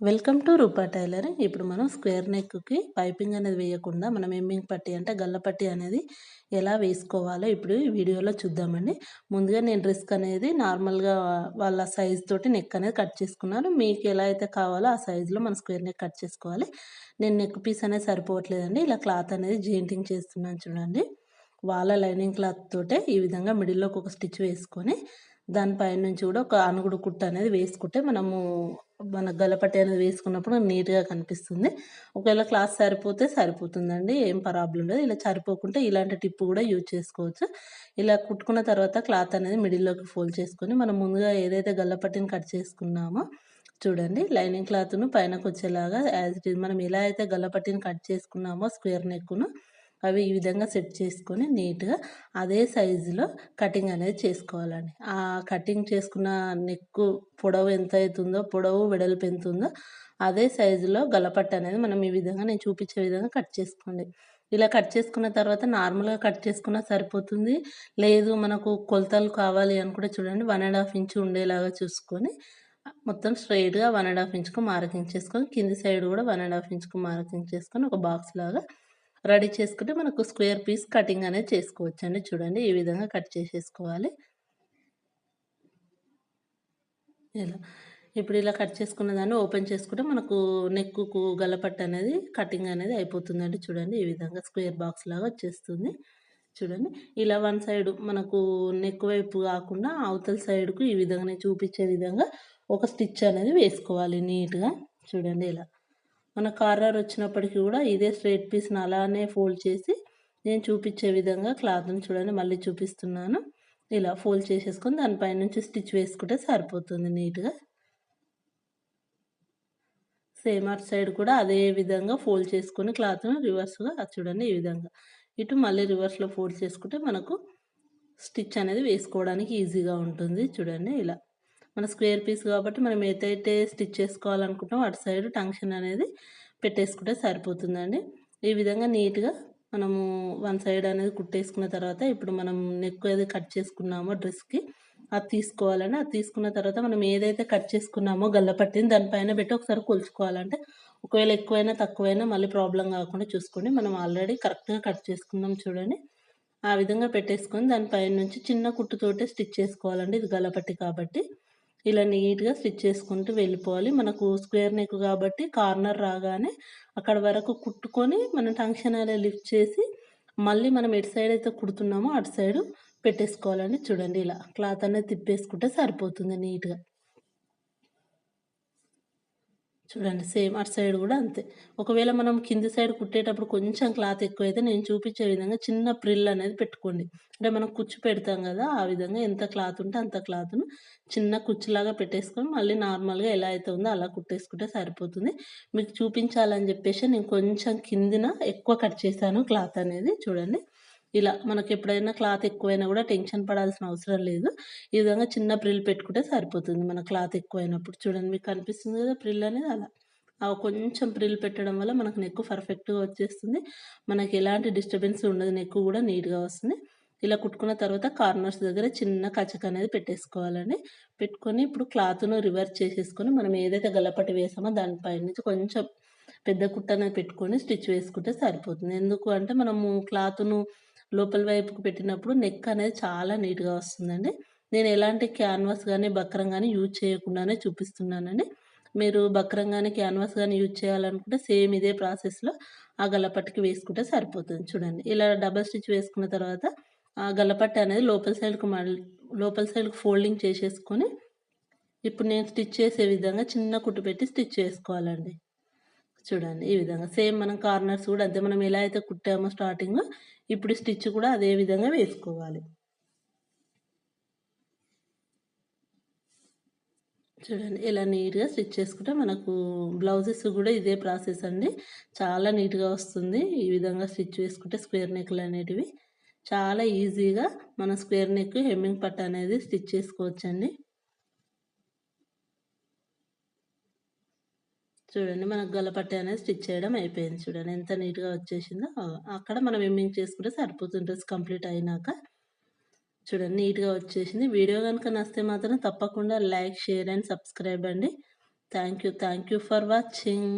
Welcome to Roopa tailoring ఇప్పుడు మనం square నెక్కి పైపింగ్ అనేది వేయకుండా మనం ఎమ్మింగ్ పట్టి అంటే గల్లపట్టి అనేది ఎలా వేసుకోవాలో ఇప్పుడు ఈ వీడియోలో చూద్దామండి. ముందుగా నేను రిస్క్ అనేది నార్మల్గా వాళ్ళ సైజ్ తోటి నెక్ అనేది కట్ చేసుకున్నాను. మీకు ఎలా అయితే కావాలో ఆ సైజులో మన స్క్వేర్ నెక్ కట్ చేసుకోవాలి. నేను నెక్ పీస్ అనేది సరిపోవట్లేదండి. ఇలా క్లాత్ అనేది జెయింటింగ్ చేస్తున్నాను చూడండి. వాళ్ళ లైనింగ్ క్లాత్ తోటే ఈ విధంగా మిడిల్లోకి ఒక స్టిచ్ వేసుకొని దానిపైన నుంచి కూడా ఒక అనుగుడు కుట్ట అనేది వేసుకుంటే మనము మన గలపట్టి అనేది వేసుకున్నప్పుడు నీట్గా కనిపిస్తుంది. ఒకవేళ క్లాత్ సరిపోతే సరిపోతుందండి ఏం ప్రాబ్లం లేదు. ఇలా సరిపోకుంటే ఇలాంటి టిప్పు కూడా యూజ్ చేసుకోవచ్చు. ఇలా కుట్టుకున్న తర్వాత క్లాత్ అనేది మిడిల్లోకి ఫోల్డ్ చేసుకొని మనం ముందుగా ఏదైతే గల్లపట్టిని కట్ చేసుకున్నామో చూడండి లైనింగ్ క్లాత్ను పైనకు వచ్చేలాగా యాజ్ ఇట్ ఈజ్ మనం ఎలా అయితే గల్లపట్టిని కట్ చేసుకున్నామో స్క్వేర్ నెక్కును అవి ఈ విధంగా సెట్ చేసుకొని నీట్గా అదే సైజులో కటింగ్ అనేది చేసుకోవాలండి. ఆ కటింగ్ చేసుకున్న నెక్ పొడవు ఎంత అవుతుందో పొడవు వెడల్పు ఎంత ఉందో అదే సైజులో గలపట్ట అనేది మనం ఈ విధంగా నేను చూపించే విధంగా కట్ చేసుకోండి. ఇలా కట్ చేసుకున్న తర్వాత నార్మల్గా కట్ చేసుకున్నా సరిపోతుంది. లేదు మనకు కొలతలు కావాలి అని కూడా చూడండి. వన్ అండ్ హాఫ్ ఇంచ్ ఉండేలాగా చూసుకొని మొత్తం స్ట్రైట్గా వన్ అండ్ హాఫ్ ఇంచ్కు మార్కింగ్ చేసుకొని కింది సైడ్ కూడా వన్ అండ్ హాఫ్ ఇంచ్కు మార్కింగ్ చేసుకొని ఒక బాక్స్ లాగా రెడీ చేసుకుంటే మనకు స్క్వేర్ పీస్ కటింగ్ అనేది చేసుకోవచ్చు అండి చూడండి ఈ విధంగా కట్ చేసేసుకోవాలి. ఇలా. ఇప్పుడు ఇలా కట్ చేసుకున్న దాన్ని ఓపెన్ చేసుకుంటే మనకు నెక్కు గలపట్టు అనేది కటింగ్ అనేది అయిపోతుందండి. చూడండి ఈ విధంగా స్క్వేర్ బాక్స్ లాగా వచ్చేస్తుంది. చూడండి ఇలా వన్ సైడ్ మనకు నెక్ వైపు కాకుండా అవతల సైడ్కు ఈ విధంగా చూపించే విధంగా ఒక స్టిచ్ అనేది వేసుకోవాలి నీట్గా. చూడండి ఇలా. మన కార్నర్ వచ్చినప్పటికీ కూడా ఇదే స్ట్రైట్ పీస్ని అలానే ఫోల్డ్ చేసి నేను చూపించే విధంగా క్లాత్ని చూడండి మళ్ళీ చూపిస్తున్నాను. ఇలా ఫోల్డ్ చేసేసుకొని దానిపై నుంచి స్టిచ్ వేసుకుంటే సరిపోతుంది నీట్గా. సేమ్ అటు సైడ్ కూడా అదే విధంగా ఫోల్డ్ చేసుకొని క్లాత్ను రివర్స్గా చూడండి ఈ విధంగా. ఇటు మళ్ళీ రివర్స్లో ఫోల్డ్ చేసుకుంటే మనకు స్టిచ్ అనేది వేసుకోవడానికి ఈజీగా ఉంటుంది. చూడండి ఇలా. మన స్క్వేర్ పీస్ కాబట్టి మనం ఏదైతే స్టిచ్ చేసుకోవాలనుకుంటామో అటు సైడ్ టంక్షన్ అనేది పెట్టేసుకుంటే సరిపోతుందండి. ఈ విధంగా నీట్గా మనము వన్ సైడ్ అనేది కుట్టేసుకున్న తర్వాత ఇప్పుడు మనం నెక్ ఏది కట్ చేసుకున్నామో డ్రెస్కి అది తీసుకోవాలండి. అది తీసుకున్న తర్వాత మనం ఏదైతే కట్ చేసుకున్నామో గల్లపట్టిని దానిపైన పెట్టి ఒకసారి కొలుచుకోవాలంటే ఒకవేళ ఎక్కువైనా తక్కువైనా మళ్ళీ ప్రాబ్లం కాకుండా చూసుకోండి. మనం ఆల్రెడీ కరెక్ట్గా కట్ చేసుకున్నాం చూడండి. ఆ విధంగా పెట్టేసుకొని దానిపైన నుంచి చిన్న కుట్టుతోటే స్టిచ్ చేసుకోవాలండి. ఇది గల్లపట్టి కాబట్టి ఇలా నీట్గా స్టిచ్ చేసుకుంటూ వెళ్ళిపోవాలి. మనకు స్క్వేర్ నెక్ కాబట్టి కార్నర్ రాగానే అక్కడ వరకు కుట్టుకొని మనం టంక్షన్ అలా లిఫ్ట్ చేసి మళ్ళీ మనం ఎటు సైడ్ అయితే కుడుతున్నామో అటు సైడు పెట్టేసుకోవాలండి. చూడండి ఇలా క్లాత్ అనేది తిప్పేసుకుంటే సరిపోతుంది నీట్గా. చూడండి సేమ్ అటు సైడ్ కూడా అంతే. ఒకవేళ మనం కింది సైడ్ కుట్టేటప్పుడు కొంచెం క్లాత్ ఎక్కువైతే నేను చూపించే విధంగా చిన్న ప్రిల్ అనేది పెట్టుకోండి. అంటే మనం కుచ్చు పెడతాం కదా ఆ విధంగా ఎంత క్లాత్ ఉంటే అంత క్లాత్ను చిన్న కుచ్చులాగా పెట్టేసుకొని మళ్ళీ నార్మల్గా ఎలా అయితే ఉందో అలా కుట్టేసుకుంటే సరిపోతుంది. మీకు చూపించాలని చెప్పేసి నేను కొంచెం కిందిన ఎక్కువ కట్ చేశాను క్లాత్ అనేది. చూడండి ఇలా మనకి ఎప్పుడైనా క్లాత్ ఎక్కువైనా కూడా టెన్షన్ పడాల్సిన అవసరం లేదు. ఈ విధంగా చిన్న ప్రిల్ పెట్టుకుంటే సరిపోతుంది మన క్లాత్ ఎక్కువైనప్పుడు. చూడండి మీకు కనిపిస్తుంది కదా ప్రిల్ అనేది అలా. ఆ కొంచెం ప్రిల్ పెట్టడం వల్ల మనకు నెక్ పర్ఫెక్ట్గా వచ్చేస్తుంది. మనకి ఎలాంటి డిస్టర్బెన్స్ ఉండదు. నెక్ కూడా నీట్గా వస్తుంది. ఇలా కుట్టుకున్న తర్వాత కార్నర్స్ దగ్గర చిన్న కచక అనేది పెట్టేసుకోవాలండి. పెట్టుకొని ఇప్పుడు క్లాత్ను రివర్స్ చేసేసుకొని మనం ఏదైతే గలపటి వేసామో దానిపై నుంచి కొంచెం పెద్ద కుట్ట అనేది పెట్టుకొని స్టిచ్ వేసుకుంటే సరిపోతుంది. ఎందుకు అంటే మనము క్లాత్ను లోపల వైపుకు పెట్టినప్పుడు నెక్ అనేది చాలా నీట్గా వస్తుందండి. నేను ఎలాంటి క్యాన్వాస్ కానీ బక్రం కానీ యూజ్ చేయకుండానే చూపిస్తున్నానండి. మీరు బక్రం కానీ క్యాన్వాస్ కానీ యూజ్ చేయాలనుకుంటే సేమ్ ఇదే ప్రాసెస్లో ఆ గల్లపట్టుకి వేసుకుంటే సరిపోతుంది. చూడండి. ఇలా డబల్ స్టిచ్ వేసుకున్న తర్వాత ఆ గల్లపట్టు అనేది లోపల సైడ్కి మళ్ళీ లోపల సైడ్కి ఫోల్డింగ్ చేసేసుకొని ఇప్పుడు నేను స్టిచ్ చేసే విధంగా చిన్న కుట్టు పెట్టి స్టిచ్ చేసుకోవాలండి. చూడండి. ఈ విధంగా సేమ్ మనం కార్నర్స్ కూడా అంతే. మనం ఎలా అయితే కుట్టామో స్టార్టింగ్ ఇప్పుడు స్టిచ్ కూడా అదే విధంగా వేసుకోవాలి. చూడండి. ఇలా నీట్గా స్టిచ్ చేసుకుంటే మనకు బ్లౌజెస్ కూడా ఇదే ప్రాసెస్ అండి. చాలా నీట్గా వస్తుంది. ఈ విధంగా స్టిచ్ వేసుకుంటే స్క్వేర్ నెక్లు అనేటివి. చాలా ఈజీగా మన స్క్వేర్ నెక్ హెమ్మింగ్ పట్ట అనేది స్టిచ్ చేసుకోవచ్చండి. చూడండి మనకు గలపట్టి అనేది స్టిచ్ చేయడం అయిపోయింది చూడండి. ఎంత నీట్గా వచ్చేసిందో అక్కడ మనం ఎమ్మింగ్ చేసుకుంటే సరిపోతుంది డ్రెస్ కంప్లీట్ అయినాక. చూడండి నీట్గా వచ్చేసింది. వీడియో కనుక నస్తే మాత్రం తప్పకుండా లైక్ షేర్ అండ్ సబ్స్క్రైబ్ అండి. Thank you thank you for watching.